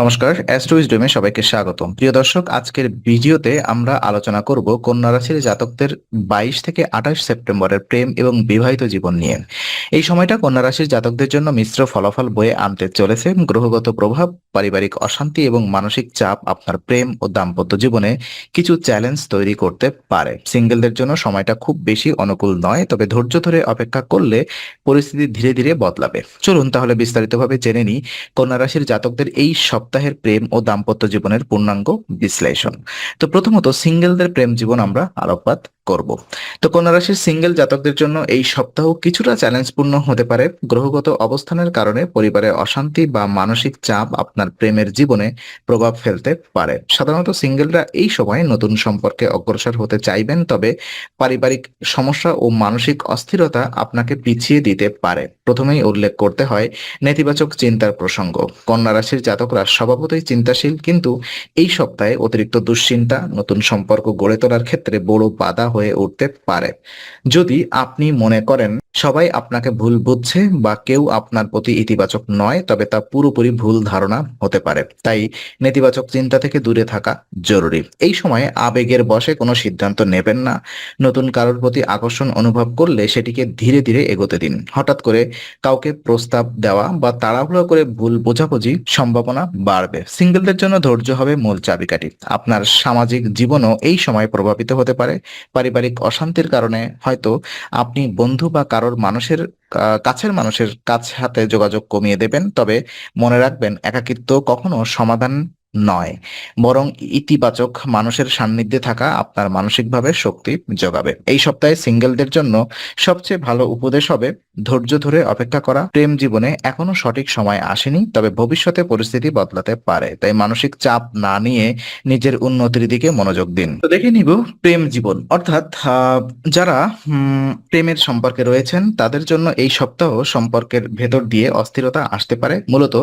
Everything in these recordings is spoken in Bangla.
নমস্কার, অ্যাস্ট্রোইজডমে সবাইকে স্বাগতম। প্রিয় দর্শক, আজকের ভিডিওতে আমরা আলোচনা করব কন্যা রাশির জাতকদের বাইশ থেকে আঠাশ সেপ্টেম্বরের প্রেম এবং বিবাহিত জীবন নিয়ে। এই সময়টা কন্যা রাশির জাতকদের জন্য মিশ্র ফলাফল বয়ে আনতে চলেছে। গ্রহগত প্রভাব পারিবারিক অশান্তি এবং মানসিক চাপ আপনার প্রেম ও দাম্পত্য জীবনে কিছু চ্যালেঞ্জ তৈরি করতে পারে। সিঙ্গেলদের জন্য সময়টা খুব বেশি অনুকূল নয়, তবে ধৈর্য ধরে অপেক্ষা করলে পরিস্থিতি ধীরে ধীরে বদলাবে। চলুন তাহলে বিস্তারিতভাবে জেনে নিই কন্যা রাশির জাতকদের এই সপ্তাহের প্রেম ও দাম্পত্য জীবনের পূর্ণাঙ্গ বিশ্লেষণ। তো প্রথমত সিঙ্গেলদের প্রেম জীবন আমরা আলোকপাত করব। তো কন্যা রাশির সিঙ্গেল জাতকদের জন্য এই সপ্তাহ কিছুটা চ্যালেঞ্জপূর্ণ হতে পারে। গ্রহগত অবস্থানের কারণে পরিবারে অশান্তি বা মানসিক চাপ আপনার প্রেমের জীবনে প্রভাব ফেলতে পারে। সাধারণত সিঙ্গেলরা এই সময় নতুন সম্পর্কে অগ্রসর হতে চাইবেন, তবে পারিবারিক সমস্যা ও মানসিক অস্থিরতা আপনাকে পিছিয়ে দিতে পারে। প্রথমেই উল্লেখ করতে হয় নেতিবাচক চিন্তার প্রসঙ্গ। কন্যা রাশির জাতকরা স্বভাবতই চিন্তাশীল, কিন্তু এই সপ্তাহে অতিরিক্ত দুশ্চিন্তা, নতুন সম্পর্ক গড়ে তোলার ক্ষেত্রে বড় বাধা হয়ে উঠতে পারে। যদি আপনি মনে করেন সবাই আপনাকে ভুল বুঝছে বা কেউ আপনার প্রতি ইতিবাচক নয়, তবে তা পুরোপুরি ভুল ধারণা হতে পারে। তাই নেতিবাচক চিন্তা থেকে দূরে থাকা জরুরি। এই সময়ে আবেগের বশে কোনো সিদ্ধান্ত নেবেন না। নতুন কারোর প্রতি আকর্ষণ অনুভব করলে সেটিকে ধীরে ধীরে এগোতে দিন। হঠাৎ করে কাউকে প্রস্তাব দেওয়া বা তাড়াহুড়ো করে ভুল বোঝাবুঝি সম্ভাবনা বাড়বে। সিঙ্গেলদের জন্য ধৈর্য হবে মূল চাবিকাঠি। আপনার সামাজিক জীবনও এই সময় প্রভাবিত হতে পারে। পারিবারিক অশান্তির কারণে হয়তো আপনি বন্ধু বা কারোর মানুষের কাছের মানুষের কাছ হাতে যোগাযোগ কমিয়ে দেবেন। তবে মনে রাখবেন, একাকিত্ব কখনো সমাধান নয়, বরং ইতিবাচক মানুষের সান্নিধ্যে থাকা আপনার মানসিকভাবে শক্তি যোগাবে। এই সপ্তাহে সিঙ্গেলদের জন্য সবচেয়ে ভালো উপদেশ হবে ধৈর্য ধরে অপেক্ষা করা। প্রেম জীবনে এখনও সঠিক সময় আসেনি, তবে ভবিষ্যতে পরিস্থিতি বদলাতে পারে। তাই মানসিক চাপ না নিয়ে নিজের উন্নতির দিকে মনোযোগ দিন। তো দেখে নিব প্রেম জীবন। অর্থাৎ যারা প্রেমের সম্পর্কে রয়েছেন, তাদের জন্য এই সপ্তাহ সম্পর্কের ভেতর দিয়ে অস্থিরতা আসতে পারে। মূলত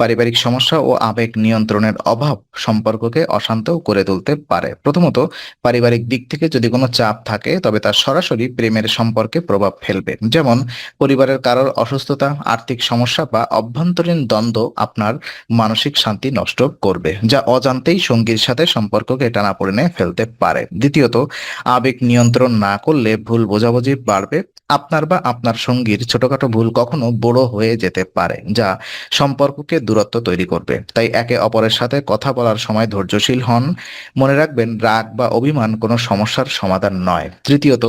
পারিবারিক সমস্যা ও আবেগ নিয়ন্ত্রণের অভাব সম্পর্ককে অশান্ত করে তুলতে পারে। প্রথমত, পারিবারিক দিক থেকে যদি কোনো চাপ থাকে, তবে তা সরাসরি প্রেমের সম্পর্কে প্রভাব ফেলবে। যেমন, পরিবারের কারোর অসুস্থতা, আর্থিক সমস্যা বা অভ্যন্তরীণ দ্বন্দ্ব আপনার মানসিক শান্তি নষ্ট করবে, যা অজান্তেই সঙ্গীর সাথে সম্পর্ককে টানাপোড়েনে ফেলতে পারে। দ্বিতীয়ত, আবেগ নিয়ন্ত্রণ না করলে ভুল বোঝাবুঝি বাড়বে আপনার বা আপনার সঙ্গীর ছোটখাটো ভুল কখনো বড় হয়ে যেতে পারে, যা সম্পর্ককে দূরত্ব তৈরি করবে। তাই একে অপরের সাথে কথা বলার সময় ধৈর্যশীল হন। মনে রাখবেন, রাগ বা অভিমান কোনো সমস্যার সমাধান নয়। তৃতীয়ত,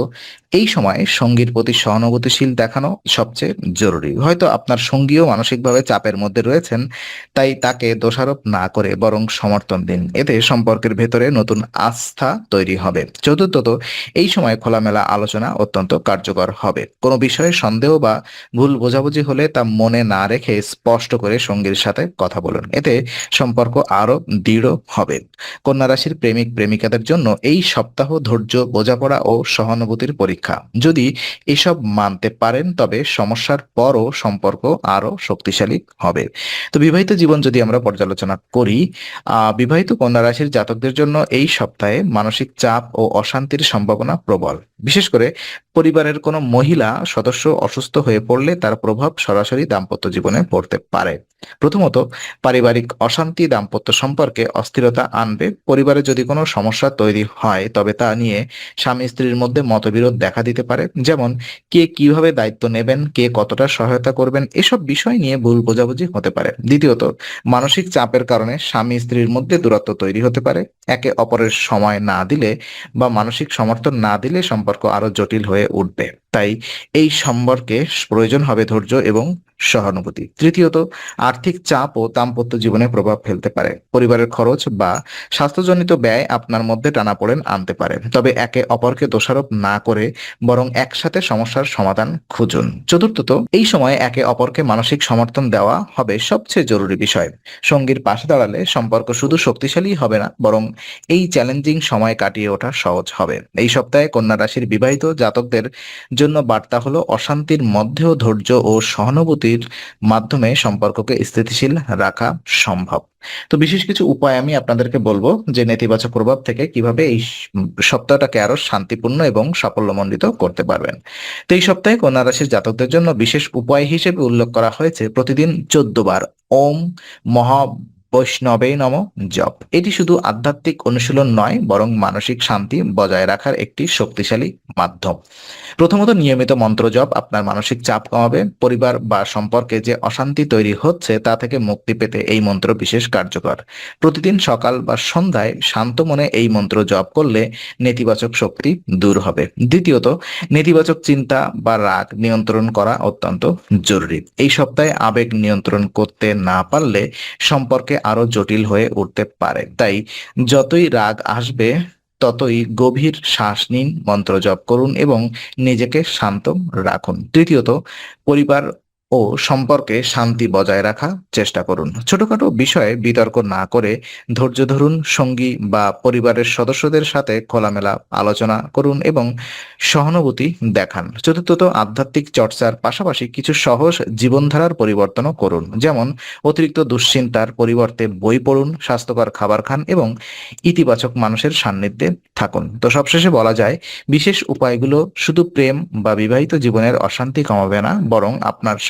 এই সময় সঙ্গীর প্রতি সহানুভূতিশীল দেখানো সবচেয়ে জরুরি। হয়তো আপনার সঙ্গীও মানসিকভাবে চাপের মধ্যে রয়েছেন, তাই তাকে দোষারোপ না করে বরং সমর্থন দিন। এতে সম্পর্কের ভেতরে নতুন আস্থা তৈরি হবে। চতুর্থত, এই সময় খোলামেলা আলোচনা অত্যন্ত কার্যকর হবে। কোনো বিষয়ে সন্দেহ বা ভুল বোঝাবুঝি হলে তা মনে না রেখে স্পষ্ট করে সঙ্গীর সাথে কথা বলুন। এতে সম্পর্ক আরও দৃঢ় হবে। কন্যা রাশির প্রেমিক, প্রেমিকাদের জন্য এই সপ্তাহ ধৈর্য, বোঝাপড়া ও সহানুভূতির পরীক্ষা। যদি এসব মানতে পারেন, তবে সমস্যার পরও সম্পর্ক আরও শক্তিশালী হবে। তো বিবাহিত জীবন যদি আমরা পর্যালোচনা করি বিবাহিত কন্যা রাশির জাতকদের জন্য এই সপ্তাহে মানসিক চাপ ও অশান্তির সম্ভাবনা প্রবল। বিশেষ করে পরিবারের কোনো মহিলা সদস্য অসুস্থ হয়ে পড়লে তার প্রভাব সরাসরি দাম্পত্য জীবনে পড়তে পারে। প্রথমত, পারিবারিক অশান্তি দাম্পত্য সম্পর্কে অস্থিরতা আনবে। পরিবারে যদি কোনো সমস্যা তৈরি হয়, তবে তা নিয়ে স্বামী স্ত্রীর মধ্যে মতবিরোধ দেখা দিতে পারে। যেমন, কে কীভাবে দায়িত্ব নেবেন, কে কতটা সহায়তা করবেন, এসব বিষয় নিয়ে ভুল বোঝাবুঝি হতে পারে। দ্বিতীয়ত, মানসিক চাপের কারণে স্বামী স্ত্রীর মধ্যে দূরত্ব তৈরি হতে পারে। একে অপরের সময় না দিলে বা মানসিক সমর্থন না দিলে সম্পর্ক আরও জটিল হয়ে উঠবে। তাই এই সম্পর্কে প্রয়োজন হবে ধৈর্য এবং সহানুভূতি। তৃতীয়ত, আর্থিক চাপ ও দাম্পত্য জীবনে প্রভাব ফেলতে পারে। পরিবারের খরচ বা স্বাস্থ্যজনিত ব্যয় আপনার মধ্যে টানাপোড়েন আনতে পারে। তবে একে অপরকে দোষারোপ না করে বরং একসাথে সমস্যার সমাধান খুঁজুন। চতুর্থত, এই সময় একে অপরকে মানসিক সমর্থন দেওয়া হবে সবচেয়ে জরুরি বিষয়। সঙ্গীর পাশে দাঁড়ালে সম্পর্ক শুধু শক্তিশালী হবে না, বরং এই চ্যালেঞ্জিং সময় কাটিয়ে ওঠা সহজ হবে। এই সপ্তাহে কন্যা রাশির বিবাহিত জাতকদের জন্য বার্তা হলো, অশান্তির মধ্যেও ধৈর্য ও সহানুভূতির মাধ্যমে সম্পর্ককে স্থিতিশীল রাখা সম্ভব। তো বিশেষ কিছু উপায় আমি আপনাদেরকে বলব যে নেতিবাচক প্রভাব থেকে কীভাবে এই সপ্তাহটাকে আরও শান্তিপূর্ণ এবং সাফল্যমণ্ডিত করতে পারবেন। তো এই সপ্তাহে কন্যা রাশির জাতকদের জন্য বিশেষ উপায় হিসেবে উল্লেখ করা হয়েছে, প্রতিদিন চোদ্দ বার। ওম মহা বৈষ্ণবে নম জপ। এটি শুধু আধ্যাত্মিক অনুশীলন নয়, বরং মানসিক শান্তি বজায় রাখার একটি শক্তিশালী মাধ্যম। প্রথমত নিয়মিত মন্ত্র জপ আপনার মানসিক চাপ কমাবে। পরিবার বা সম্পর্কে যে অশান্তি তৈরি হচ্ছে, তা থেকে মুক্তি পেতে এই মন্ত্র বিশেষ কার্যকর। প্রতিদিন সকাল বা সন্ধ্যায় শান্ত মনে এই মন্ত্র জপ করলে নেতিবাচক শক্তি দূর হবে। দ্বিতীয়ত, নেতিবাচক চিন্তা বা রাগ নিয়ন্ত্রণ করা অত্যন্ত জরুরি। এই সপ্তাহে আবেগ নিয়ন্ত্রণ করতে না পারলে সম্পর্কে আরও জটিল হয়ে উঠতে পারে। তাই যতই রাগ আসবে, ততই গভীর শ্বাস নিন, মন্ত্র জপ করুন এবং নিজেকে শান্ত রাখুন। তৃতীয়ত, পরিবার ও সম্পর্কে শান্তি বজায় রাখা চেষ্টা করুন। ছোটখাটো বিষয়ে বিতর্ক না করে ধৈর্য ধরুন, সঙ্গী বা পরিবারের সদস্যদের সাথে খোলামেলা আলোচনা করুন এবং সহানুভূতি দেখান। চতুর্থত, আধ্যাত্মিক চর্চার পাশাপাশি কিছু সহজ জীবনধারার পরিবর্তনও করুন। যেমন, অতিরিক্ত দুশ্চিন্তার পরিবর্তে বই পড়ুন, স্বাস্থ্যকর খাবার খান এবং ইতিবাচক মানুষের সান্নিধ্যে থাকুন। তো সবশেষে বলা যায়, বিশেষ উপায়গুলো শুধু প্রেম বা বিবাহিত জীবনের অশান্তি কমাবে না, বরং আপনার